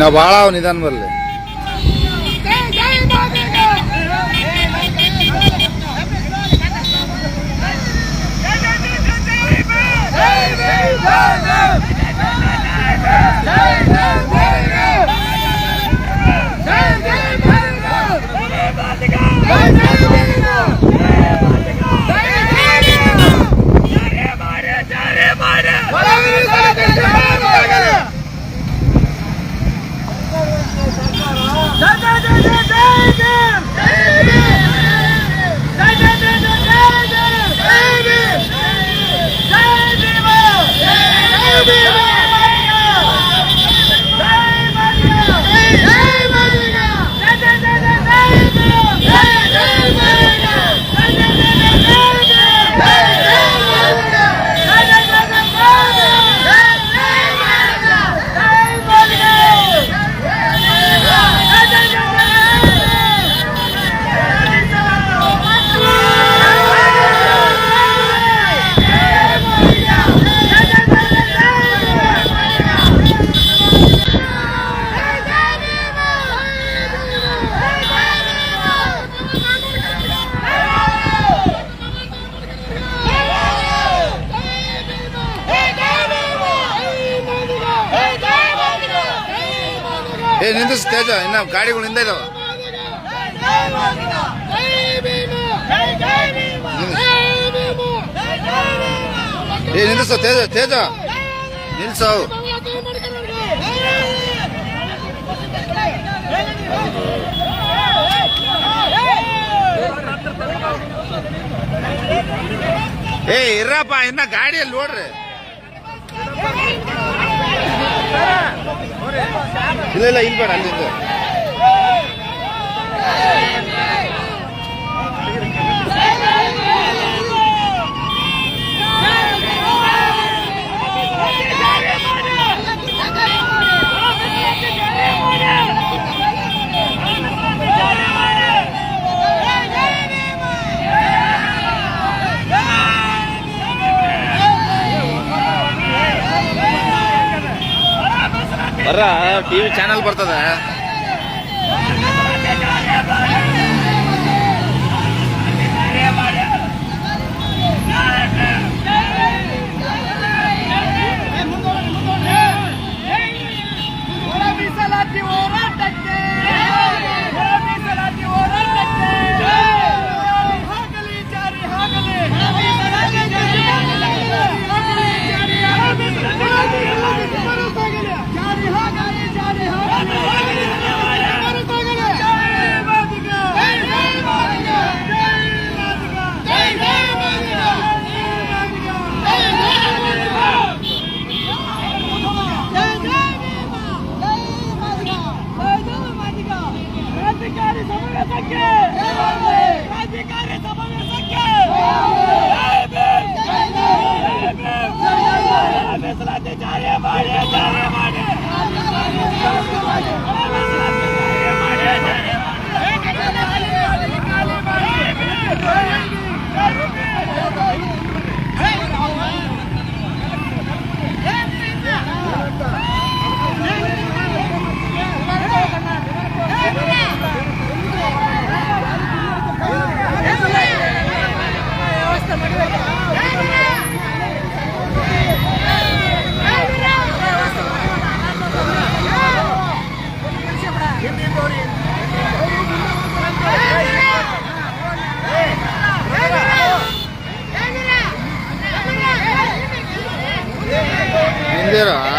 ನಾವು ಭಾಳ ಅವ ನಿಧಾನ ಬರಲಿ ಏ We're ತೇಜ ಇನ್ನ ಗಾಡಿಗಳು ಹಿಂದೆ ಇದಾವ. ಏ ತೇಜ ತೇಜ. ನಿಲ್ಸೋ. ಏ ಇರ್ರಪ್ಪ ಇನ್ನ ಗಾಡಿಯಲ್ಲಿ ನೋಡ್ರಿ. ಇಲ್ಲ ಇಲ್ಲ ಇಲ್ಲಿ ಬೇಡ ಅಲ್ಲಿಂದ ಬರ್ರ ಟಿವಿ ಚಾನಲ್ ಬರ್ತದ ಮೀಸಲಾತಿ ಹೋರಾಟಕ್ಕೆ Pero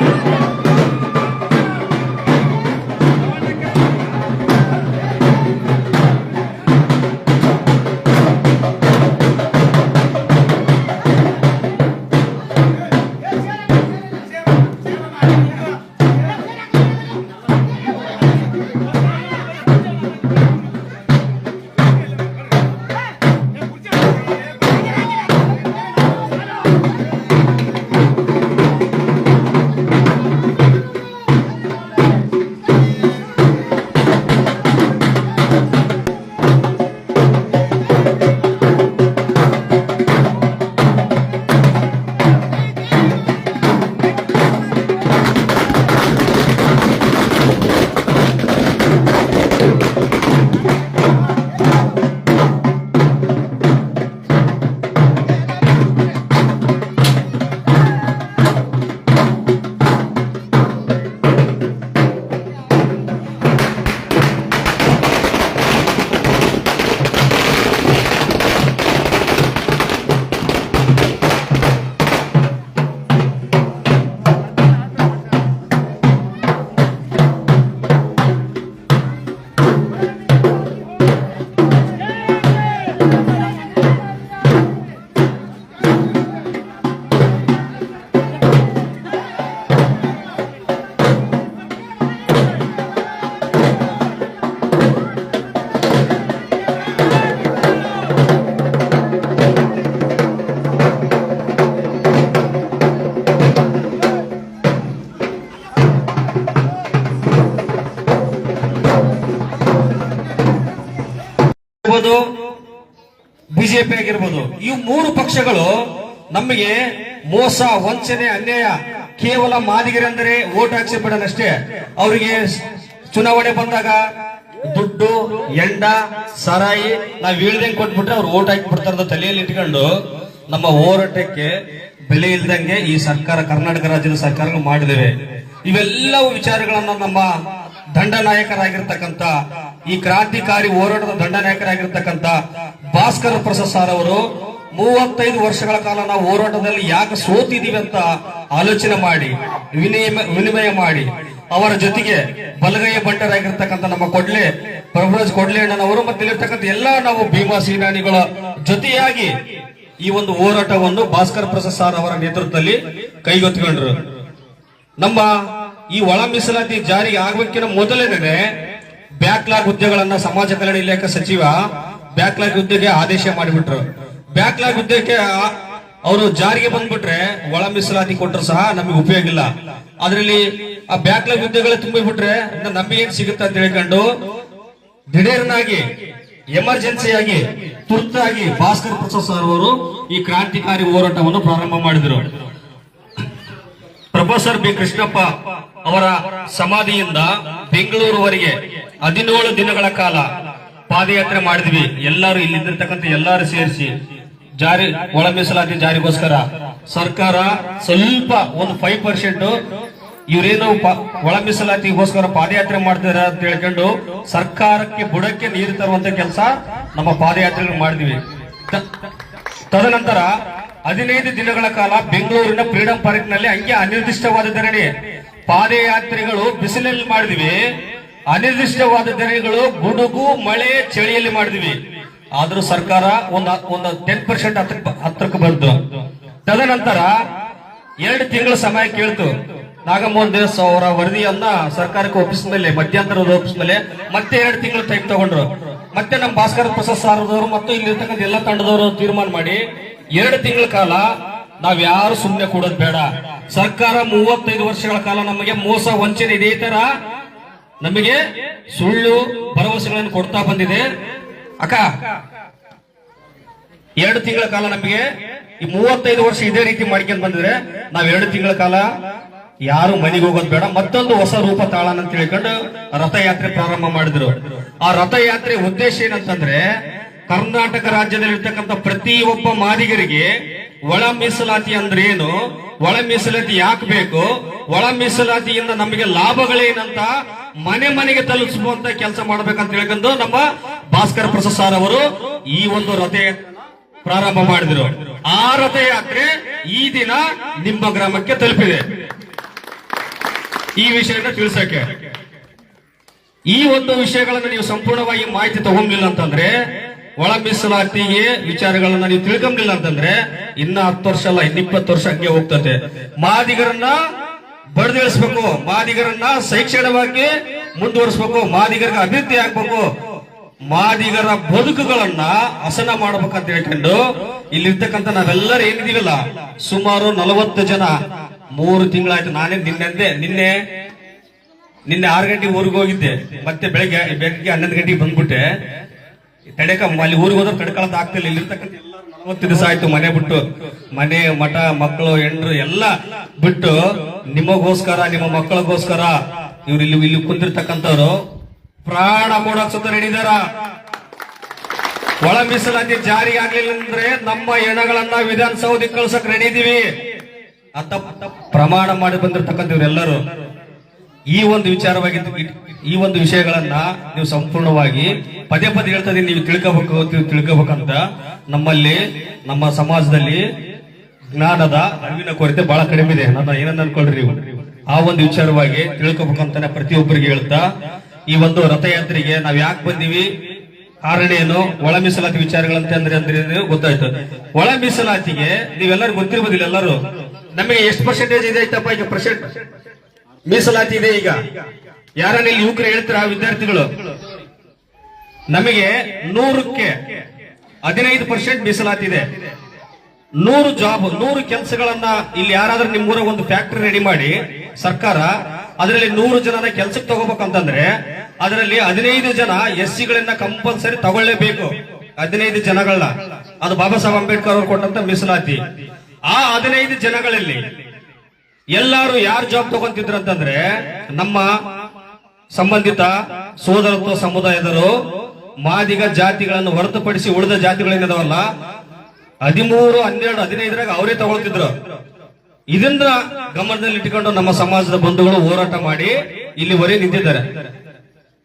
ಆಗಿರ್ಬೋದು ಪಕ್ಷಗಳು ನಮಗೆ ಮೋಸ, ವಂಚನೆ, ಅನ್ಯಾಯ ಕೇವಲ ಮಾದಿಗರೆ ಅಂದರೆ ಓಟ್ ಹಾಕ್ಸಿ ಬಿಡಲಷ್ಟೇ ಅವರಿಗೆ ಚುನಾವಣೆ ಬಂದಾಗ ದುಡ್ಡು, ಎಂಡ, ಸರಾಯಿ ನಾವ್ ಹೇಳ್ದಂಗೆ ಕೊಟ್ಬಿಟ್ರೆ ಅವ್ರು ಓಟ್ ಹಾಕಿ ಬಿಡ್ತಾರ ತಲೆಯಲ್ಲಿ ಇಟ್ಕೊಂಡು ನಮ್ಮ ಹೋರಾಟಕ್ಕೆ ಬೆಲೆ ಇಲ್ದಂಗೆ ಈ ಸರ್ಕಾರ, ಕರ್ನಾಟಕ ರಾಜ್ಯದ ಸರ್ಕಾರ ಮಾಡಿದ್ದೇವೆ ಇವೆಲ್ಲವೂ ವಿಚಾರಗಳನ್ನ ನಮ್ಮ ದಂಡ ನಾಯಕರಾಗಿರ್ತಕ್ಕಂಥ, ಈ ಕ್ರಾಂತಿಕಾರಿ ಹೋರಾಟದ ದಂಡ ನಾಯಕರಾಗಿರ್ತಕ್ಕಂಥ ಭಾಸ್ಕರ ಪ್ರಸಾದ್ ಸರ್ ಅವರು ಮೂವತ್ತೈದು ವರ್ಷಗಳ ಕಾಲ ನಾವು ಹೋರಾಟದಲ್ಲಿ ಯಾಕೆ ಸೋತಿದೀವಿ ಅಂತ ಆಲೋಚನೆ ಮಾಡಿ ವಿನಿಮಯ ವಿನಿಮಯ ಮಾಡಿ, ಅವರ ಜೊತೆಗೆ ಬಲಗೈಯ ಬಂಟರಾಗಿರ್ತಕ್ಕಂಥ ನಮ್ಮ ಕೊಡ್ಲೆ, ಪ್ರಭುರಾಜ್ ಕೊಡ್ಲೆ ಅಣ್ಣನವರು ಮತ್ತೆ ಇಲ್ಲಿರ್ತಕ್ಕಂಥ ಎಲ್ಲಾ ನಾವು ಭೀಮಾ ಸೇನಾನಿಗಳ ಜೊತೆಯಾಗಿ ಈ ಒಂದು ಹೋರಾಟವನ್ನು ಭಾಸ್ಕರ್ ಪ್ರಸಾದ್ ಸಾರ್ ಅವರ ನೇತೃತ್ವದಲ್ಲಿ ಕೈಗೆತ್ತಿಕೊಂಡ್ರು. ನಮ್ಮ ಈ ಒಳ ಮೀಸಲಾತಿ ಜಾರಿಗೆ ಆಗಬೇಕಿನ ಮೊದಲನೇ ಬ್ಯಾಕ್ಲಾಗ್ ಹುದ್ದೆಗಳನ್ನ ಸಮಾಜ ಕಲ್ಯಾಣ ಇಲಾಖೆ ಸಚಿವ ಬ್ಯಾಕ್ಲಾಗ್ ಹುದ್ದೆಗೆ ಆದೇಶ ಮಾಡಿಬಿಟ್ರು. ಬ್ಯಾಕ್ಲಾಗ್ ಆ- ಅವರು ಜಾರಿಗೆ ಬಂದ್ಬಿಟ್ರೆ ಒಳ ಮೀಸಲಾತಿ ಕೊಟ್ಟರು ಸಹ ನಮಗೆ ಉಪಯೋಗ ಇಲ್ಲ. ಅದರಲ್ಲಿ ಆ ಬ್ಯಾಕ್ಲಾಗ್ ಹುದ್ದೆಗಳ ತುಂಬಿಬಿಟ್ರೆ ನಮಗೇನ್ ಸಿಗುತ್ತೆ ಅಂತ ಹೇಳ್ಕೊಂಡು ದಿಢೀರ್ನಾಗಿ, ಎಮರ್ಜೆನ್ಸಿಯಾಗಿ, ತುರ್ತಾಗಿ ಭಾಸ್ಕರ್ ಪ್ರಸಾದ್ ಸರ್ ಅವರು ಈ ಕ್ರಾಂತಿಕಾರಿ ಹೋರಾಟವನ್ನು ಪ್ರಾರಂಭ ಮಾಡಿದರು. ಪ್ರೊಫೆಸರ್ ಬಿ ಕೃಷ್ಣಪ್ಪ ಅವರ ಸಮಾಧಿಯಿಂದ ಬೆಂಗಳೂರುವರೆಗೆ ಹದಿನೇಳು ದಿನಗಳ ಕಾಲ ಪಾದಯಾತ್ರೆ ಮಾಡಿದ್ವಿ. ಎಲ್ಲರೂ ಇಲ್ಲಿದ್ದಿರ್ತಕ್ಕಂಥ ಎಲ್ಲರೂ ಸೇರಿಸಿ ಜಾರಿ ಒಳ ಮೀಸಲಾತಿ ಜಾರಿಗೋಸ್ಕರ ಸರ್ಕಾರ ಸ್ವಲ್ಪ ಒಂದು ಫೈವ್ ಪರ್ಸೆಂಟ್ ಇವರೇನು ಒಳ ಮೀಸಲಾತಿಗೋಸ್ಕರ ಪಾದಯಾತ್ರೆ ಮಾಡ್ತಾರೆ ಅಂತ ಹೇಳ್ಕೊಂಡು ಸರ್ಕಾರಕ್ಕೆ ಬುಡಕ್ಕೆ ನೀರು ತರುವಂತ ಕೆಲಸ ನಮ್ಮ ಪಾದಯಾತ್ರೆ ಮಾಡಿದ್ವಿ. ತದನಂತರ ಹದಿನೈದು ದಿನಗಳ ಕಾಲ ಬೆಂಗಳೂರಿನ ಫ್ರೀಡಂ ಪಾರ್ಕ್ನಲ್ಲಿ ಹಂಗೆ ಅನಿರ್ದಿಷ್ಟವಾದ ಧರಣಿ. ಪಾದಯಾತ್ರೆಗಳು ಬಿಸಿಲಲ್ಲಿ ಮಾಡಿದ್ವಿ. ಅನಿರ್ದಿಷ್ಟವಾದ ಧರಣಿಗಳು ಗುಡುಗು, ಮಳೆ, ಚಳಿಯಲ್ಲಿ ಮಾಡಿದ್ವಿ. ಆದ್ರೂ ಸರ್ಕಾರ ಒಂದು ಒಂದು ಟೆನ್ ಪರ್ಸೆಂಟ್ ಹತ್ತಕ್ಕೆ ಹತ್ತಕ್ಕೆ ಬಂತು. ತದನಂತರ ಎರಡು ತಿಂಗಳ ಸಮಯ ಕೇಳ್ತು. ನಾಗಮೋಹನ್ ದೇವಸ್ ಅವರ ವರದಿಯನ್ನ ಸರ್ಕಾರಕ್ಕೆ ಒಪ್ಪಿಸಿದ ಮೇಲೆ, ಮಧ್ಯಂತರದ ಒಪ್ಪಿಸಿದ ಮೇಲೆ ಮತ್ತೆ ಎರಡು ತಿಂಗಳು ಟೈಮ್ ತಗೊಂಡ್ರು. ಮತ್ತೆ ನಮ್ಮ ಭಾಸ್ಕರ ಪ್ರಸಾದ್ ಸಾರದವರು ಮತ್ತು ಇಲ್ಲಿರ್ತಕ್ಕಂಥ ಎಲ್ಲ ತಂಡದವರು ತೀರ್ಮಾನ ಮಾಡಿ ಎರಡು ತಿಂಗಳ ಕಾಲ ನಾವ್ ಯಾರು ಸುಮ್ಮನೆ ಕೂಡೋದು ಬೇಡ. ಸರ್ಕಾರ ಮೂವತ್ತೈದು ವರ್ಷಗಳ ಕಾಲ ನಮಗೆ ಮೋಸ, ವಂಚನೆ ಇದೇ ತರ ನಮಗೆ ಸುಳ್ಳು ಭರವಸೆಗಳನ್ನು ಕೊಡ್ತಾ ಬಂದಿದೆ. ಅಕ್ಕ, ಎರಡು ತಿಂಗಳ ಕಾಲ ನಮಗೆ ಈ ಮೂವತ್ತೈದು ವರ್ಷ ಇದೇ ರೀತಿ ಮಾಡ್ಕೊಂಡ್ ಬಂದಿದ್ರೆ ನಾವ್ ಎರಡು ತಿಂಗಳ ಕಾಲ ಯಾರು ಮನೆಗೆ ಹೋಗೋದು ಬೇಡ, ಮತ್ತೊಂದು ಹೊಸ ರೂಪ ತಾಳನ ಅಂತ ತಿಳ್ಕೊಂಡು ರಥಯಾತ್ರೆ ಪ್ರಾರಂಭ ಮಾಡಿದ್ರು. ಆ ರಥಯಾತ್ರೆ ಉದ್ದೇಶ ಏನಂತಂದ್ರೆ ಕರ್ನಾಟಕ ರಾಜ್ಯದಲ್ಲಿ ಪ್ರತಿ ಒಬ್ಬ ಮಾದಿಗರಿಗೆ ಒಳ ಮೀಸಲಾತಿ ಅಂದ್ರೆ ಏನು? ಒಳ ಮೀಸಲಾತಿ ಯಾಕೆ ಬೇಕು? ಒಳ ಮೀಸಲಾತಿಯಿಂದ ನಮಗೆ ಲಾಭಗಳೇನಂತ ಮನೆ ಮನೆಗೆ ತಲುಪಿಸುವಂತ ಕೆಲಸ ಮಾಡ್ಬೇಕಂತ ಹೇಳ್ಕೊಂಡು ನಮ್ಮ ಭಾಸ್ಕರ ಪ್ರಸಾದ್ ಸಾರ್ ಅವರು ಈ ಒಂದು ರಥೆ ಪ್ರಾರಂಭ ಮಾಡಿದ್ರು. ಆ ರಥಯಾತ್ರೆ ಈ ದಿನ ನಿಮ್ಮ ಗ್ರಾಮಕ್ಕೆ ತಲುಪಿದೆ. ಈ ವಿಷಯನ ತಿಳಿಸಕ್ಕೆ ಈ ಒಂದು ವಿಷಯಗಳನ್ನ ನೀವು ಸಂಪೂರ್ಣವಾಗಿ ಮಾಹಿತಿ ತಗೊಂಡಿಲ್ಲ ಅಂತಂದ್ರೆ ಒಳ ಮೀಸಲಾತಿಗೆ ವಿಚಾರಗಳನ್ನ ನೀವು ತಿಳ್ಕೊಂಬಿಲ್ಲ ಅಂತಂದ್ರೆ, ಇನ್ನ ಹತ್ತು ವರ್ಷ ಅಲ್ಲ, ಇನ್ನ ಇಪ್ಪತ್ತು ವರ್ಷ ಹಂಗೆ ಹೋಗ್ತದೆ. ಮಾದಿಗರನ್ನ ಬಡ್ದಿಳಿಸ್ಬೇಕು ಮಾದಿಗರನ್ನ ಶೈಕ್ಷಣಿಕವಾಗಿ ಮುಂದುವರಿಸಬೇಕು, ಮಾದಿಗರಿಗೆ ಅಭಿವೃದ್ಧಿ ಆಗ್ಬೇಕು. ಮಾದಿಗರ ಬದುಕುಗಳನ್ನ ಹಸನ ಮಾಡ್ಬೇಕಂತ ಹೇಳ್ಕೊಂಡು ಇಲ್ಲಿರ್ತಕ್ಕಂಥ ನಾವೆಲ್ಲರೂ ಏನಿದೀವಲ್ಲ ಸುಮಾರು ನಲವತ್ತು ಜನ, ಮೂರು ತಿಂಗಳಾಯ್ತು ನಾನೇ ನಿನ್ನೆ ನಿನ್ನೆ ನಿನ್ನೆ ಆರು ಗಂಟೆಗೆ ಊರಿಗೆ ಹೋಗಿದ್ದೆ. ಮತ್ತೆ ಬೆಳಗ್ಗೆ ಬೆಳಗ್ಗೆ ಹನ್ನೊಂದು ಗಂಟೆಗೆ ಬಂದ್ಬಿಟ್ಟೆ. ತಡೆಕ, ಅಲ್ಲಿ ಊರಿಗೆ ಹೋದ್ರೆ ತಡ್ಕೊಳಕ್ ಆಗ್ತಿಲ್ಲ, ಇಲ್ಲಿರ್ತಕ್ಕಂಥ ನಲವತ್ತು ಆಯ್ತು ಮನೆ ಬಿಟ್ಟು. ಮನೆ, ಮಠ, ಮಕ್ಕಳು, ಹೆಂಡ್ರು ಎಲ್ಲ ಬಿಟ್ಟು ನಿಮಗೋಸ್ಕರ, ನಿಮ್ಮ ಮಕ್ಕಳಿಗೋಸ್ಕರ ಇವ್ರು ಇಲ್ಲಿ ಇಲ್ಲಿ ಕುಂತಿರ್ತಕ್ಕಂಥವ್ರು ಪ್ರಾಣ ಕೊಡೋಕ್ ಸುತ್ತ ನಡೀದಾರ ಒಳ ಮೀಸಲಾತಿ ಜಾರಿ ಆಗ್ಲಿಲ್ಲ ಅಂದ್ರೆ ನಮ್ಮ ಹೆಣಗಳನ್ನ ವಿಧಾನಸೌಧಕ್ಕೆ ಕಳ್ಸಕ್ ರೆಡಿ ಇದೀವಿ. ಅಂತ ಪ್ರಮಾಣ ಮಾಡಿ ಬಂದಿರ್ತಕ್ಕಂಥವ್ರೆಲ್ಲರೂ ಈ ಒಂದು ವಿಚಾರವಾಗಿ ಈ ಒಂದು ವಿಷಯಗಳನ್ನ ನೀವು ಸಂಪೂರ್ಣವಾಗಿ ಪದೇ ಪದೇ ಹೇಳ್ತಾ ನೀವು ತಿಳ್ಕೋಬೇಕು, ತಿಳ್ಕೋಬೇಕಂತ. ನಮ್ಮಲ್ಲಿ, ನಮ್ಮ ಸಮಾಜದಲ್ಲಿ ಜ್ಞಾನದ ಅರಿವಿನ ಕೊರತೆ ಬಹಳ ಕಡಿಮೆ ಇದೆ. ನನ್ನ ಏನನ್ನ ಅನ್ಕೊಳ್ರಿ ಆ ಒಂದು ವಿಚಾರವಾಗಿ ತಿಳ್ಕೊಬೇಕಂತಾನೆ ಪ್ರತಿಯೊಬ್ಬರಿಗೆ ಹೇಳ್ತಾ, ಈ ಒಂದು ರಥಯಾತ್ರೆಗೆ ನಾವ್ ಯಾಕೆ ಬಂದೀವಿ? ಕಾರಣ ಏನು? ಒಳ ಮೀಸಲಾತಿ ವಿಚಾರಗಳಂತೆ ಅಂದ್ರೆ ಅಂದ್ರೆ ಗೊತ್ತಾಯ್ತು. ಒಳ ಮೀಸಲಾತಿಗೆ ನೀವೆಲ್ಲರೂ ಗೊತ್ತಿರ್ಬೋದಿಲ್ಲ ಎಲ್ಲರೂ. ನಮಗೆ ಎಷ್ಟು ಪರ್ಸೆಂಟೇಜ್ ಇದೆ ಐತಪ್ಪ ಈಗ ಪರ್ಸೆಂಟ್ ಮೀಸಲಾತಿ ಇದೆ ಈಗ. ಯಾರನ್ನ ಇಲ್ಲಿ ಯುವಕರು ಹೇಳ್ತಾರ ವಿದ್ಯಾರ್ಥಿಗಳು? ನಮಗೆ ನೂರಕ್ಕೆ ಹದಿನೈದು ಪರ್ಸೆಂಟ್ ಮೀಸಲಾತಿ ಇದೆ ನೂರು ಜಾಬ್, ನೂರು ಕೆಲಸಗಳನ್ನ ಇಲ್ಲಿ ಯಾರಾದ್ರೂ ನಿಮ್ಮೂರ ಒಂದು ಫ್ಯಾಕ್ಟರಿ ರೆಡಿ ಮಾಡಿ ಸರ್ಕಾರ ಅದರಲ್ಲಿ ನೂರು ಜನನ ಕೆಲ್ಸಕ್ಕೆ ತಗೋಬೇಕಂತಂದ್ರೆ ಅದರಲ್ಲಿ ಹದಿನೈದು ಜನ ಎಸ್ ಸಿಗಳನ್ನ ಕಂಪಲ್ಸರಿ ತಗೊಳ್ಳೇಬೇಕು. ಹದಿನೈದು ಜನಗಳನ್ನ. ಅದು ಬಾಬಾ ಸಾಹೇಬ್ ಅಂಬೇಡ್ಕರ್ ಅವರು ಕೊಟ್ಟಂತ ಮೀಸಲಾತಿ. ಆ ಹದಿನೈದು ಜನಗಳಲ್ಲಿ ಎಲ್ಲಾರು ಯಾರು ಜಾಬ್ ತಗೊಂತಿದ್ರು ಅಂತಂದ್ರೆ ನಮ್ಮ ಸಂಬಂಧಿತ ಸೋದರತ್ವ ಸಮುದಾಯದರು ಮಾದಿಗ ಜಾತಿಗಳನ್ನು ಹೊರತುಪಡಿಸಿ ಉಳಿದ ಜಾತಿಗಳೇನಿದಾವಲ್ಲ ಹದಿಮೂರು, ಹನ್ನೆರಡು, ಹದಿನೈದರಾಗ ಅವರೇ ತಗೊಳ್ತಿದ್ರು. ಇದನ್ನ ಗಮನದಲ್ಲಿ ಇಟ್ಟುಕೊಂಡು ನಮ್ಮ ಸಮಾಜದ ಬಂಧುಗಳು ಹೋರಾಟ ಮಾಡಿ ಇಲ್ಲಿವರೆ ನಿಂತಿದ್ದಾರೆ.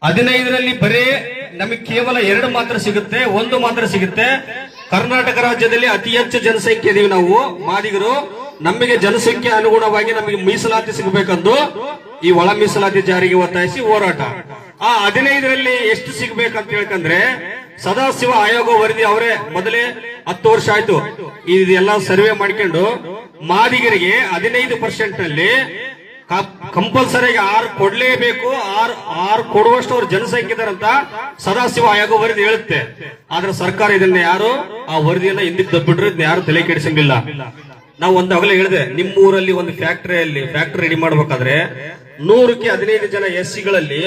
ಹದಿನೈದರಲ್ಲಿ ಬರೀ ನಮಗೆ ಕೇವಲ ಎರಡು ಮಾತ್ರ ಸಿಗುತ್ತೆ, ಒಂದು ಮಾತ್ರ ಸಿಗುತ್ತೆ. ಕರ್ನಾಟಕ ರಾಜ್ಯದಲ್ಲಿ ಅತಿ ಹೆಚ್ಚು ಜನಸಂಖ್ಯೆ ಇದೀವಿ ನಾವು. ಮಾದಿಗರು, ನಮಗೆ ಜನಸಂಖ್ಯೆ ಅನುಗುಣವಾಗಿ ನಮಗೆ ಮೀಸಲಾತಿ ಸಿಗಬೇಕಂದು ಈ ಒಳ ಮೀಸಲಾತಿ ಜಾರಿಗೆ ಒತ್ತಾಯಿಸಿ ಹೋರಾಟ. ಆ ಹದಿನೈದರಲ್ಲಿ ಎಷ್ಟು ಸಿಗ್ಬೇಕಂತ ಹೇಳ್ಕಂದ್ರೆ ಸದಾಶಿವ ಆಯೋಗ ವರದಿ ಅವರೇ ಮೊದಲೇ ಹತ್ತು ವರ್ಷ ಆಯ್ತು. ಇದೆಲ್ಲ ಸರ್ವೆ ಮಾಡ್ಕೊಂಡು ಮಾದಿಗರಿಗೆ ಹದಿನೈದು ಪರ್ಸೆಂಟ್ನಲ್ಲಿ ಕಂಪಲ್ಸರಿ ಆರು ಕೊಡ್ಲೇಬೇಕು, ಆರ್, ಆರು ಕೊಡುವಷ್ಟು ಅವ್ರ ಜನಸಂಖ್ಯೆ ಅಂತ ಸದಾಶಿವ ಆಯೋಗ ವರದಿ ಹೇಳುತ್ತೆ. ಆದ್ರೆ ಸರ್ಕಾರ ಇದನ್ನ ಯಾರು ಆ ವರದಿಯನ್ನ ಹಿಂದಿಗೆ ದಬ್ಬಿಟ್ರೆ ಯಾರು ತಲೆ ಕೆಡಿಸಂಗಿಲ್ಲ. ನಾವು ಒಂದು ಅಗಲೇ ಹೇಳಿದೆ, ನಿಮ್ಮೂರಲ್ಲಿ ಒಂದು ಫ್ಯಾಕ್ಟರಿಯಲ್ಲಿ ಫ್ಯಾಕ್ಟರಿ ರೆಡಿ ಮಾಡ್ಬೇಕಾದ್ರೆ ನೂರಕ್ಕೆ ಹದಿನೈದು ಜನ ಎಸ್ ಸಿಗಳಲ್ಲಿ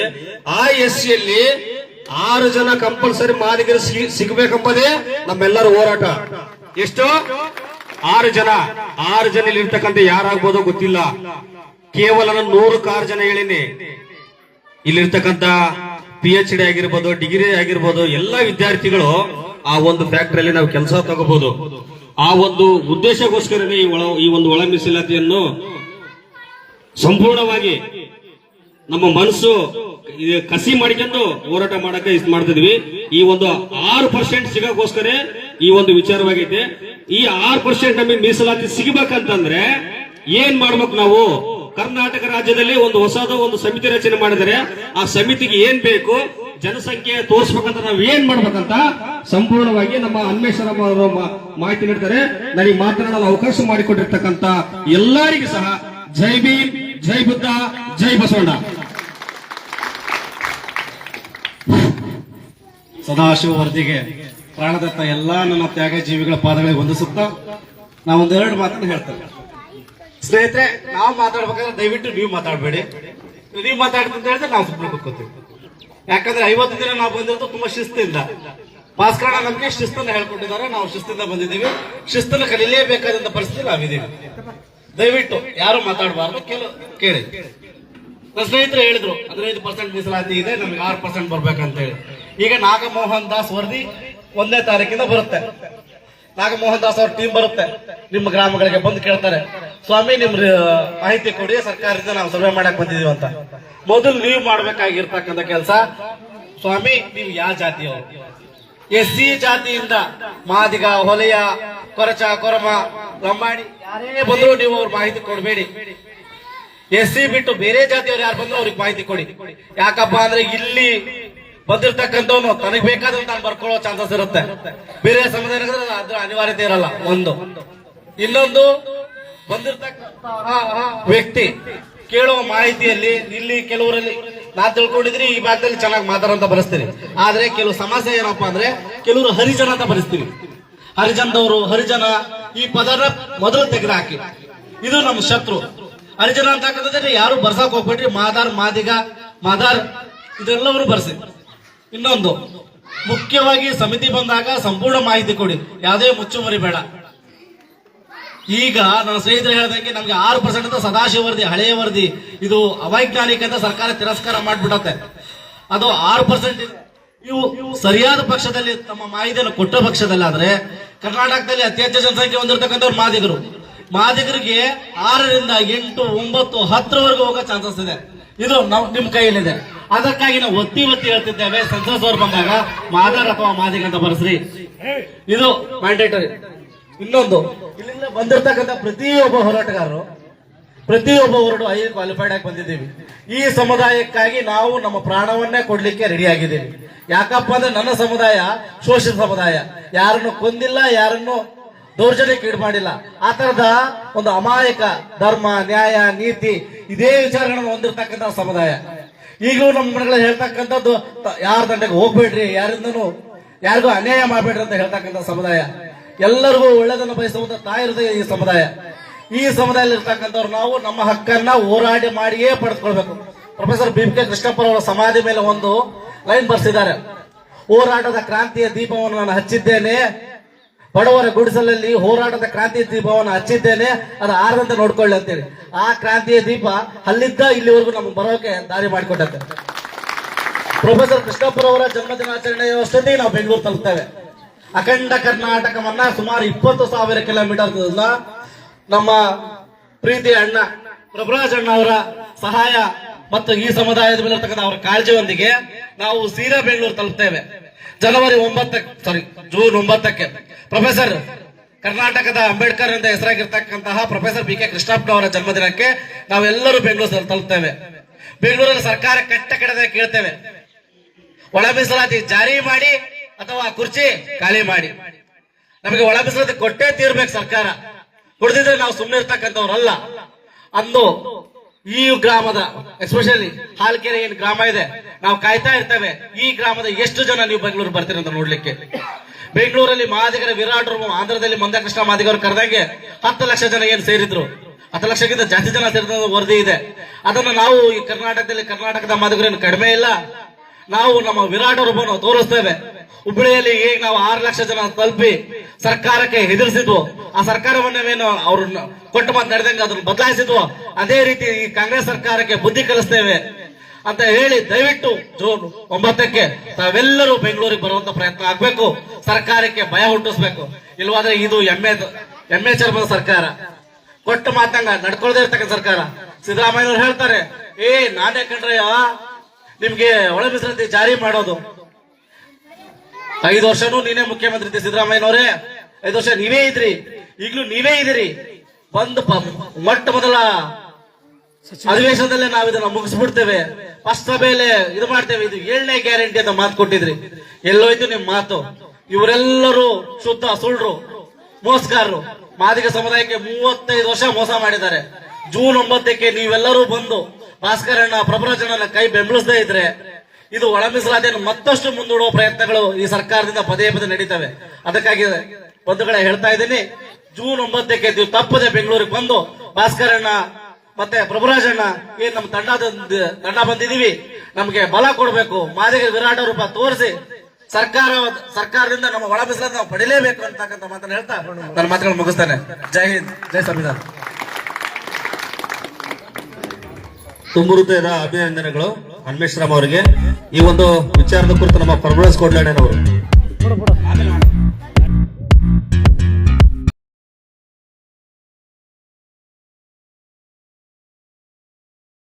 ಆ ಎಸ್ ಸಿಯಲ್ಲಿ ಆರು ಜನ ಕಂಪಲ್ಸರಿ ಮಾದಿಗರು ಸಿಗಬೇಕಂಬದೇ ನಮ್ಮೆಲ್ಲರ ಹೋರಾಟ. ಎಷ್ಟು? ಆರು ಜನ. ಆರು ಜನ ಇರ್ತಕ್ಕಂಥ ಯಾರಾಗ್ಬೋದೋ ಗೊತ್ತಿಲ್ಲ. ಕೇವಲ ನಾನು ಆರು ಜನ ಹೇಳಿನಿ. ಇಲ್ಲಿರ್ತಕ್ಕಂಥ ಪಿ ಎಚ್ ಡಿ ಆಗಿರ್ಬೋದು ಡಿಗ್ರಿ ಆಗಿರ್ಬೋದು, ಎಲ್ಲ ವಿದ್ಯಾರ್ಥಿಗಳು ಆ ಒಂದು ಫ್ಯಾಕ್ಟರಿಯಲ್ಲಿ ನಾವು ಕೆಲಸ ತಗೋಬಹುದು ಆ ಒಂದು ಉದ್ದೇಶಕ್ಕೋಸ್ಕರನೇ ಈ ಒಳ ಈ ಒಂದು ಒಳ ಮೀಸಲಾತಿಯನ್ನು ಸಂಪೂರ್ಣವಾಗಿ ನಮ್ಮ ಮನಸ್ಸು ಕಸಿ ಮಾಡ್ಕೊಂಡು ಹೋರಾಟ ಮಾಡಕ್ಕೆ ಇಷ್ಟ ಮಾಡ್ತಿದ್ವಿ. ಈ ಒಂದು ಆರು ಪರ್ಸೆಂಟ್ ಸಿಗೋಕ್ಕೋಸ್ಕರ ಈ ಒಂದು ವಿಚಾರವಾಗೈತೆ. ಈ ಆರು ಪರ್ಸೆಂಟ್ ನಮಗೆ ಮೀಸಲಾತಿ ಸಿಗಬೇಕಂತಂದ್ರೆ ಏನ್ ಮಾಡ್ಬೇಕು ನಾವು? ಕರ್ನಾಟಕ ರಾಜ್ಯದಲ್ಲಿ ಒಂದು ಹೊಸದು ಒಂದು ಸಮಿತಿ ರಚನೆ ಮಾಡಿದರೆ ಆ ಸಮಿತಿಗೆ ಏನ್ ಬೇಕು? ಜನಸಂಖ್ಯೆ ತೋರಿಸ್ಬೇಕಂತ ನಾವು ಏನ್ ಮಾಡ್ಬೇಕಂತ ಸಂಪೂರ್ಣವಾಗಿ ನಮ್ಮ ಅನ್ವೇಷಣ ಅವರು ಮಾಹಿತಿ ನೀಡ್ತಾರೆ. ನನಗೆ ಮಾತನಾಡಲು ಅವಕಾಶ ಮಾಡಿಕೊಟ್ಟಿರ್ತಕ್ಕಂತ ಎಲ್ಲರಿಗೂ ಸಹ ಜೈ ಭೀಮ್, ಜೈ ಬುದ್ಧ, ಜೈ ಬಸವಣ್ಣ. ಸದಾಶಿವ ವರದಿಗೆ ಪ್ರಾಣದತ್ತ ಎಲ್ಲಾ ನನ್ನ ತ್ಯಾಗ ಜೀವಿಗಳ ಪಾದಗಳಿಗೆ ವಂದಿಸುತ್ತಾ ನಾವು ಒಂದೆರಡು ಮಾತನ್ನು ಹೇಳ್ತೇವೆ. ಸ್ನೇಹಿತರೆ, ನಾವು ಮಾತಾಡ್ಬೇಕಾದ್ರೆ ದಯವಿಟ್ಟು ನೀವು ಮಾತಾಡಬೇಡಿ. ನೀವು ಮಾತಾಡ್ತೀನಿ ಅಂತ ಹೇಳಿದ್ರೆ ನಾವು ಸುಮ್ಮನೆ ಕೂತ್ಕೋತೀವಿ. ಯಾಕಂದ್ರೆ ಐವತ್ತು ದಿನ ನಾವು ಬಂದಿರೋದು ತುಂಬಾ ಶಿಸ್ತಿಂದ. ಭಾಸ್ಕರಣ ನಮಗೆ ಶಿಸ್ತನ್ನು ಹೇಳ್ಕೊಟ್ಟಿದ್ದಾರೆ. ನಾವು ಶಿಸ್ತಿಂದ ಬಂದಿದ್ದೀವಿ. ಶಿಸ್ತನ್ನು ಕಲೀಲೇಬೇಕಾದಂತ ಪರಿಸ್ಥಿತಿ ನಾವಿದ್ದೀವಿ. ದಯವಿಟ್ಟು ಯಾರು ಮಾತಾಡಬಾರ್ದು ಕೆಲವು ಕೇಳಿ. ನನ್ನ ಸ್ನೇಹಿತರು ಹೇಳಿದ್ರು, ಹದಿನೈದು ಪರ್ಸೆಂಟ್ ಮೀಸಲಾತಿ ಇದೆ, ನಮ್ಗೆ ಆರು ಪರ್ಸೆಂಟ್ ಬರ್ಬೇಕಂತ ಹೇಳಿ ಈಗ ನಾಗಮೋಹನ್ ದಾಸ್ ವರದಿ ಒಂದನೇ ತಾರೀಕಿಂದ ಬರುತ್ತೆ. ನಾಗಮೋಹನ್ ದಾಸ್ ಅವ್ರ ಟೀಮ್ ಬರುತ್ತೆ. ನಿಮ್ಮ ಗ್ರಾಮಗಳಿಗೆ ಬಂದು ಕೇಳ್ತಾರೆ, ಸ್ವಾಮಿ, ನಿಮ್ ಮಾಹಿತಿ ಕೊಡಿ, ಸರ್ಕಾರದಿಂದ ನಾವು ಸರ್ವೆ ಮಾಡಕ್ ಬಂದಿದೀವಿ ಅಂತ. ಮೊದಲು ನೀವು ಮಾಡ್ಬೇಕಾಗಿರ್ತಕ್ಕಂಥ ಕೆಲಸ, ಸ್ವಾಮಿ, ನೀವು ಯಾವ ಜಾತಿಯವರು? ಎಸ್ ಸಿ ಜಾತಿಯಿಂದ ಮಾದಿಗ, ಹೊಲೆಯ, ಕೊರಚ, ಕೊರಮ, ಲಂಬಾಣಿ, ಯಾರೇ ಬಂದ್ರು ನೀವು ಅವ್ರ ಮಾಹಿತಿ ಕೊಡಬೇಡಿ. ಎಸ್ ಸಿ ಬಿಟ್ಟು ಬೇರೆ ಜಾತಿಯವ್ರು ಯಾರು ಬಂದ್ರು ಅವ್ರಿಗೆ ಮಾಹಿತಿ ಕೊಡಿ. ಯಾಕಪ್ಪ ಅಂದ್ರೆ ಇಲ್ಲಿ ಬಂದಿರ್ತಕ್ಕಂಥವ್ನು ತನಗೆ ಬೇಕಾದ್ರೆ ತಾನು ಬರ್ಕೊಳ್ಳೋ ಚಾನ್ಸಸ್ ಇರುತ್ತೆ. ಬೇರೆ ಸಮುದಾಯ ಅದ್ರ ಅನಿವಾರ್ಯತೆ ಇರಲ್ಲ, ಒಂದು. ಇನ್ನೊಂದು ಬಂದಿರ್ತಕ್ಕಂಥ ವ್ಯಕ್ತಿ. ಕೇಳುವ ಮಾಹಿತಿಯಲ್ಲಿ ಇಲ್ಲಿ ಕೆಲವರಲ್ಲಿ ನಾ ತಿಳ್ಕೊಂಡಿದ್ರಿ ಈ ಭಾಗದಲ್ಲಿ ಚೆನ್ನಾಗಿ ಮಾತಾಡೋಂತ ಬರೆಸ್ತೀರಿ ಆದ್ರೆ ಕೆಲವು ಸಮಸ್ಯೆ ಏನಪ್ಪಾ ಅಂದ್ರೆ, ಕೆಲವರು ಹರಿಜನ ಅಂತ ಬರೆಸ್ತೀವಿ ಹರಿಜನದವರು, ಹರಿಜನ ಈ ಪದನ ಮೊದಲು ತೆಗೆದುಹಾಕಿ. ಇದು ನಮ್ಮ ಶತ್ರು. ಹರಿಜನ ಅಂತ ಹಾಕಂತಂದ್ರೆ ಯಾರು ಬರ್ಸಕ್ ಹೋಗ್ಬೇಡ್ರಿ. ಮಾದಾರ್, ಮಾದಿಗ, ಮಾದಾರ್ ಇದೆಲ್ಲವರು ಬರ್ಸಿ. ಇನ್ನೊಂದು, ಮುಖ್ಯವಾಗಿ ಸಮಿತಿ ಬಂದಾಗ ಸಂಪೂರ್ಣ ಮಾಹಿತಿ ಕೊಡಿ. ಯಾವುದೇ ಮುಚ್ಚುಮರಿ ಬೇಡ. ಈಗ ನನ್ನ ಸ್ನೇಹಿತರು ಹೇಳಿದಂಗೆ ನಮ್ಗೆ ಆರು ಪರ್ಸೆಂಟ್ ಅಂತ ಸದಾಶಿವ ವರದಿ, ಹಳೆಯ ವರದಿ. ಇದು ಅವೈಜ್ಞಾನಿಕ ಅಂತ ಸರ್ಕಾರ ತಿರಸ್ಕಾರ ಮಾಡ್ಬಿಡತ್ತೆ. ಅದು ಆರು ಪರ್ಸೆಂಟ್ ಇವು ಸರಿಯಾದ ಪಕ್ಷದಲ್ಲಿ ತಮ್ಮ ಮಾಹಿತಿಯನ್ನು ಕೊಟ್ಟ ಪಕ್ಷದಲ್ಲಾದ್ರೆ ಕರ್ನಾಟಕದಲ್ಲಿ ಅತಿ ಹೆಚ್ಚು ಜನಸಂಖ್ಯೆ ಹೊಂದಿರತಕ್ಕಂಥವ್ರು ಮಾದಿಗರು. ಮಾದಿಗರಿಗೆ ಆರರಿಂದ ಎಂಟು, ಒಂಬತ್ತು, ಹತ್ತರವರೆಗೂ ಹೋಗೋ ಚಾನ್ಸಸ್ ಇದೆ. ಇದು ನಾವು ನಿಮ್ ಕೈಯಲ್ಲಿದೆ. ಅದಕ್ಕಾಗಿ ನಾವು ಒತ್ತಿ ಒತ್ತಿ ಹೇಳ್ತಿದ್ದೇವೆ, ಸೆನ್ಸಸ್ ಅವ್ರು ಬಂದಾಗ ಮಾದರ್ ಅಥವಾ ಮಾದಿಗ ಅಂತ ಬರ್ಸ್ರಿ. ಇದು ಮ್ಯಾಂಡೇಟರಿ ಇನ್ನೊಂದು, ಇಲ್ಲಿಂದ ಬಂದಿರತಕ್ಕಂಥ ಪ್ರತಿಯೊಬ್ಬ ಹೋರಾಟಗಾರರು, ಪ್ರತಿಯೊಬ್ಬ ಹೊರಡು ಐ ಕ್ವಾಲಿಫೈಡ್ ಆಗಿ ಬಂದಿದ್ದೀವಿ. ಈ ಸಮುದಾಯಕ್ಕಾಗಿ ನಾವು ನಮ್ಮ ಪ್ರಾಣವನ್ನೇ ಕೊಡ್ಲಿಕ್ಕೆ ರೆಡಿ ಆಗಿದ್ದೀವಿ. ಯಾಕಪ್ಪ ಅಂದ್ರೆ ನನ್ನ ಸಮುದಾಯ ಶೋಷಿತ ಸಮುದಾಯ. ಯಾರನ್ನು ಕೊಂದಿಲ್ಲ, ಯಾರನ್ನು ದೌರ್ಜನ್ಯಕ್ಕೆ ಈಡು ಮಾಡಿಲ್ಲ ಆ ತರದ ಒಂದು ಅಮಾಯಕ ಧರ್ಮ, ನ್ಯಾಯ, ನೀತಿ, ಇದೇ ವಿಚಾರಗಳನ್ನು ಹೊಂದಿರತಕ್ಕಂಥ ಸಮುದಾಯ. ಈಗಲೂ ನಮ್ಮ ಮನೆಗಳಲ್ಲಿ ಹೇಳ್ತಕ್ಕಂಥದ್ದು ಯಾರ ದಂಡೆಗೆ ಹೋಗ್ಬೇಡ್ರಿ, ಯಾರಿಂದನು ಯಾರಿಗೂ ಅನ್ಯಾಯ ಮಾಡಬೇಡ್ರಿ ಅಂತ ಹೇಳ್ತಕ್ಕಂಥ ಸಮುದಾಯ. ಎಲ್ಲರಿಗೂ ಒಳ್ಳೇದನ್ನು ಬಯಸುವಂತ ತಾಯಿರದ ಈ ಸಮುದಾಯ. ಈ ಸಮುದಾಯದಲ್ಲಿ ಇರ್ತಕ್ಕಂಥವ್ರು ನಾವು ನಮ್ಮ ಹಕ್ಕನ್ನ ಹೋರಾಟ ಮಾಡಿಯೇ ಪಡೆದುಕೊಳ್ಬೇಕು. ಪ್ರೊಫೆಸರ್ ಬಿ ಕೆ ಕೃಷ್ಣಪ್ಪ ಅವರ ಸಮಾಧಿ ಮೇಲೆ ಒಂದು ಲೈನ್ ಬರ್ಸಿದ್ದಾರೆ. ಹೋರಾಟದ ಕ್ರಾಂತಿಯ ದೀಪವನ್ನು ನಾನು ಹಚ್ಚಿದ್ದೇನೆ. ಬಡವರ ಗುಡಿಸಲಲ್ಲಿ ಹೋರಾಟದ ಕ್ರಾಂತಿಯ ದೀಪವನ್ನು ಹಚ್ಚಿದ್ದೇನೆ. ಅದು ಆರದಂತೆ ನೋಡ್ಕೊಳ್ಳಿ ಅಂತೇಳಿ. ಆ ಕ್ರಾಂತಿಯ ದೀಪ ಅಲ್ಲಿದ್ದ ಇಲ್ಲಿವರೆಗೂ ನಮ್ಗೆ ಬರೋಕೆ ದಾರಿ ಮಾಡಿಕೊಟ್ಟಂತೆ. ಪ್ರೊಫೆಸರ್ ಕೃಷ್ಣಪ್ಪರವರ ಜನ್ಮದಿನಾಚರಣೆಯ ಅಷ್ಟೊತ್ತಿಗೆ ನಾವು ಬೆಂಗಳೂರು ತಲುಪ್ತೇವೆ. ಅಖಂಡ ಕರ್ನಾಟಕವನ್ನ ಸುಮಾರು ಇಪ್ಪತ್ತು ಸಾವಿರ ಕಿಲೋಮೀಟರ್ ನಮ್ಮ ಪ್ರೀತಿ ಅಣ್ಣ ಪ್ರಭುರಾಜ್ ಅಣ್ಣ ಅವರ ಸಹಾಯ ಮತ್ತು ಈ ಸಮುದಾಯದ ಮೇಲೆ ಅವರ ಕಾಳಜಿಯೊಂದಿಗೆ ನಾವು ಸೀರಾ ಬೆಂಗಳೂರು ತಲುಪ್ತೇವೆ. ಜನವರಿ ಒಂಬತ್ತಕ್ಕೆ ಸಾರಿ ಜೂನ್ ಒಂಬತ್ತಕ್ಕೆ ಪ್ರೊಫೆಸರ್ ಕರ್ನಾಟಕದ ಅಂಬೇಡ್ಕರ್ ಅಂತ ಹೆಸರಾಗಿರ್ತಕ್ಕಂತಹ ಪ್ರೊಫೆಸರ್ ಬಿ ಕೆ ಕೃಷ್ಣಪ್ಪನವರ ಜನ್ಮದಿನಕ್ಕೆ ನಾವೆಲ್ಲರೂ ಬೆಂಗಳೂರು ತಲುಪ್ತೇವೆ. ಬೆಂಗಳೂರಲ್ಲಿ ಸರ್ಕಾರ ಕಟ್ಟ ಕೆಡದೆ ಕೇಳ್ತೇವೆ. ಒಳ ಮೀಸಲಾತಿ ಜಾರಿ ಮಾಡಿ ಅಥವಾ ಕುರ್ಚಿ ಖಾಲಿ ಮಾಡಿ. ನಮಗೆ ಒಳ ಬಿಸಿಲದ ಕೊಟ್ಟೇ ತೀರ್ಬೇಕು ಸರ್ಕಾರ. ಕುಡಿದಿದ್ರೆ ನಾವು ಸುಮ್ಮನೆ ಇರ್ತಕ್ಕಂಥವ್ರಲ್ಲ. ಅಂದು ಈ ಗ್ರಾಮದ ಎಸ್ಪೆಷಲಿ ಹಾಲ್ಕೆರೆ ಏನ್ ಗ್ರಾಮ ಇದೆ, ನಾವು ಕಾಯ್ತಾ ಇರ್ತೇವೆ. ಈ ಗ್ರಾಮದ ಎಷ್ಟು ಜನ ನೀವು ಬೆಂಗಳೂರು ಬರ್ತೀರಿ ಅಂತ ನೋಡ್ಲಿಕ್ಕೆ. ಬೆಂಗಳೂರಲ್ಲಿ ಮಾದಿಗರ ವಿರಾಟ್ ರೂಪ ಆಂಧ್ರದಲ್ಲಿ ಮಂದಕೃಷ್ಣ ಮಾದಿಗರು ಕರೆದಂಗೆ ಹತ್ತು ಲಕ್ಷ ಜನ ಏನ್ ಸೇರಿದ್ರು. ಹತ್ತು ಲಕ್ಷಕ್ಕಿಂತ ಜಾಸ್ತಿ ಜನ ಸೇರಿದ ವರದಿ ಇದೆ. ಅದನ್ನು ನಾವು ಈ ಕರ್ನಾಟಕದಲ್ಲಿ ಕರ್ನಾಟಕದ ಮಾದಿಗರೇನು ಕಡಿಮೆ ಇಲ್ಲ. ನಾವು ನಮ್ಮ ವಿರಾಟ್ ರೂಪವನ್ನು ತೋರಿಸ್ತೇವೆ. ಹುಬ್ಬಳ್ಳಿಯಲ್ಲಿ ಈಗ ನಾವು ಆರು ಲಕ್ಷ ಜನ ತಲುಪಿ ಸರ್ಕಾರಕ್ಕೆ ಹೆದರಿಸಿದ್ವು. ಆ ಸರ್ಕಾರವನ್ನೇನು ಅವ್ರನ್ನ ಕೊಟ್ಟು ಮಾತು ನಡೆದಂಗೆ ಅದನ್ನು ಬದಲಾಯಿಸಿದ್ವು. ಅದೇ ರೀತಿ ಈ ಕಾಂಗ್ರೆಸ್ ಸರ್ಕಾರಕ್ಕೆ ಬುದ್ಧಿ ಕಲಿಸ್ತೇವೆ ಅಂತ ಹೇಳಿ ದಯವಿಟ್ಟು ಜೂನ್ ಒಂಬತ್ತಕ್ಕೆ ತಾವೆಲ್ಲರೂ ಬೆಂಗಳೂರಿಗೆ ಬರುವಂತ ಪ್ರಯತ್ನ ಆಗ್ಬೇಕು. ಸರ್ಕಾರಕ್ಕೆ ಭಯ ಹುಟ್ಟಿಸ್ಬೇಕು. ಇಲ್ವಾದ್ರೆ ಇದು ಎಮ್ಮೆ ಎಮ್ಮೆ ಚರ್ಮದ ಸರ್ಕಾರ. ಕೊಟ್ಟು ಮಾತಂಗ ನಡ್ಕೊಳ್ದೇ ಇರ್ತಕ್ಕಂಥ ಸರ್ಕಾರ. ಸಿದ್ದರಾಮಯ್ಯವ್ರು ಹೇಳ್ತಾರೆ, ಏ ನಾನೇ ಕಂಡ್ರಯ್ಯ, ನಿಮ್ಗೆ ಒಳ ಜಾರಿ ಮಾಡೋದು. ಐದು ವರ್ಷನೂ ನೀನೇ ಮುಖ್ಯಮಂತ್ರಿ ಇದ್ದೆ ಸಿದ್ದರಾಮಯ್ಯನವರೇ. ಐದು ವರ್ಷ ನೀವೇ ಇದ್ರಿ. ಈಗಲೂ ನೀವೇ ಇದ್ದೀರಿ. ಬಂದು ಮೊಟ್ಟ ಮೊದಲ ಅಧಿವೇಶನದಲ್ಲೇ ನಾವು ಇದನ್ನ ಮುಗಿಸ್ಬಿಡ್ತೇವೆ. ಫಸ್ಟ್ ಸಭೆಯಲ್ಲೇ ಇದು ಮಾಡ್ತೇವೆ. ಇದು ಏಳನೇ ಗ್ಯಾರಂಟಿ ಅಂತ ಮಾತು ಕೊಟ್ಟಿದ್ರಿ. ಎಲ್ಲೋಯ್ತು ನಿಮ್ ಮಾತು. ಇವರೆಲ್ಲರೂ ಶುದ್ಧ ಸುಳ್ಳರು ಮೋಸಗಾರರು. ಮಾದಿಗ ಸಮುದಾಯಕ್ಕೆ ಮೂವತ್ತೈದು ವರ್ಷ ಮೋಸ ಮಾಡಿದ್ದಾರೆ. ಜೂನ್ ಒಂಬತ್ತಕ್ಕೆ ನೀವೆಲ್ಲರೂ ಬಂದು ಭಾಸ್ಕರಣ್ಣ ಪ್ರಭರಾಜಣ್ಣನ ಕೈ ಬೆಂಬಲಿಸದೇ ಇದ್ರೆ ಇದು ಒಳ ಮೀಸಲಾತಿಯನ್ನು ಮತ್ತಷ್ಟು ಮುಂದೂಡುವ ಪ್ರಯತ್ನಗಳು ಈ ಸರ್ಕಾರದಿಂದ ಪದೇ ಪದೇ ನಡೀತವೆ. ಅದಕ್ಕಾಗಿ ಬಂಧುಗಳೇ ಹೇಳ್ತಾ ಇದ್ದೀನಿ, ಜೂನ್ ಒಂಬತ್ತಕ್ಕೆ ನೀವು ತಪ್ಪದೆ ಬೆಂಗಳೂರಿಗೆ ಬಂದು ಭಾಸ್ಕರಣ್ಣ ಮತ್ತೆ ಪ್ರಭುರಾಜಣ್ಣ ಏನ್ ನಮ್ಮ ತಂಡ ತಂಡ ಬಂದಿದೀವಿ ನಮ್ಗೆ ಬಲ ಕೊಡಬೇಕು, ಮಾದಿಗೆ ವಿರಾಟ ರೂಪ ತೋರಿಸಿ ಸರ್ಕಾರ, ಸರ್ಕಾರದಿಂದ ನಮ್ಮ ಒಳ ಮೀಸಲಾತಿ ನಾವು ಪಡಿಲೇಬೇಕು ಅಂತಕ್ಕಂಥ ಮಾತನ್ನ ಹೇಳ್ತಾ ನನ್ನ ಮಾತುಗಳನ್ನು ಮುಗಿಸ್ತಾನೆ. ಜೈ ಹಿಂದ್, ಜೈ ಸಂವಿಧಾನ. ತುಂಬು ಅಭಿನಂದನೆಗಳು. ಹನ್ಮೇಶ್ರಾಮ್ ಅವರಿಗೆ ಈ ಒಂದು ವಿಚಾರದ ಕುರಿತು ನಮ್ಮ ಪ್ರಭುರಾಜ್ ಕೋಡ್ಲಾಡನ್ ಅವರು.